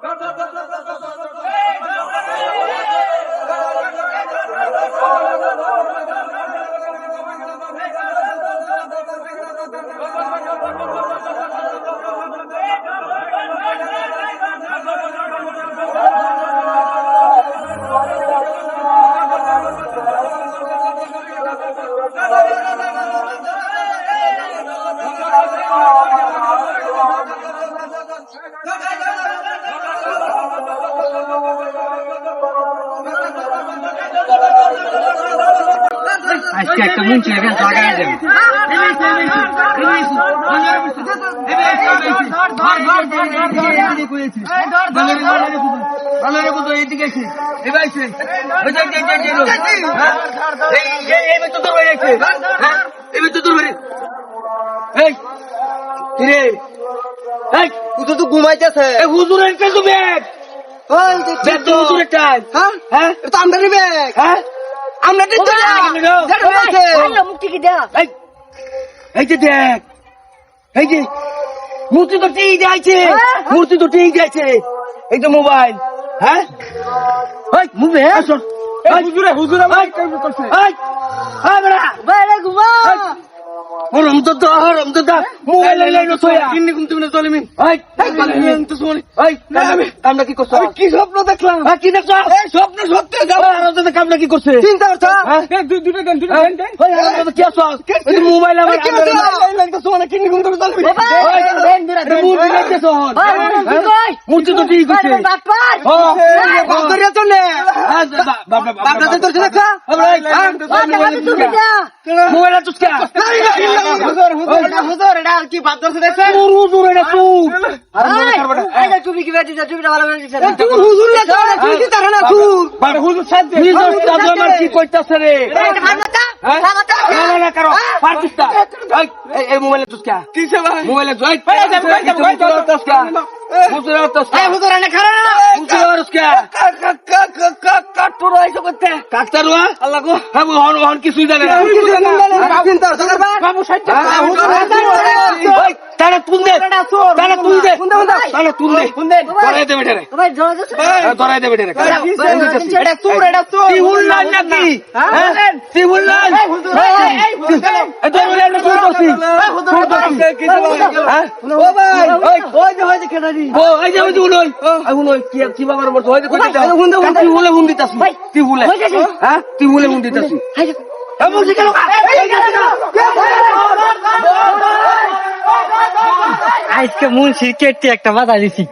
Go, go, go, go, go. আজকে একটা মুন্সি এখানে লাগাই দেন তো ঘুমাইতেছে হুজুরের ব্যাগ হ্যাঁ হ্যাঁ ব্যাগ হ্যাঁ? আমরা দিতে যেটা হয়েছে। এই এই যে দেখ এই যে মূর্তি তো ঠিক যাইছে। মূর্তি তো ঠিক যাইছে। এই তো মোবাইল হ্যাঁ? ওই মুভে আসুন হুজুরে হুজুরে ভাই করছে। এই এই বেড়া। বাইরে ঘুমা। হরম তো দা হরম তো দা মোবাইল লাইলো সোয়া কিন্নি কুম তুমি চলে মিন এই এই তো শুনি এই কামনা কি করছ কি স্বপ্ন দেখলাম হ্যাঁ কি দেখছ এই স্বপ্ন সত্যি এই তো কামনা কি করছে চিন্তা করছ হ্যাঁ দুই দুটো দেন দুটো দেন দেন ওই আরামে কি আছ মোবাইল আমার কি হচ্ছে? এই তো সোনা কিন্নি ঘুম ধরে চলবি মূর্তি তো ঠিক আছে হুজুর কি বাপ ধরে দেখছে হুজুর এটা চুপ তুমি হুজুর না চলে তুই কি তারা না তুই হুজুর সাথে নিজের দাদু আমার কি কইতাছে রে হ্যাঁ? না না না করো পারতিস না এই, এই এই মোবাইলে চুস্কা কিসে ভাই মোবাইলে জয় হুজুর চুস্কা হুজুর চুস্কা হুজুর এনে খারা না হুজুর চুস্কা কাটুর আইসো করতে আল্লাহ গো হ্যাঁ হন হন কিছুই জানে না বাবু সাইডটা হ্যাঁ, তারা তুল দে তারা তুল দে। তারা তুল দে ধরাই দে হ্যাঁ, ধরাই দে বেটারে এটা চোর এটা চোর তিহুল লাল নাকি হ্যাঁ তিহুল লাল এই তো বলে আমরা চুর করছি চুর করছি হ্যাঁ ও ভাই! ওই যে হয় ও কি কি বাবার দাও হুন তুই বলে হুন তুই হ্যাঁ? তুই হুন বলছি কেন? আজকে মুন্সির সিরকেটটি একটা বাধা দিছি।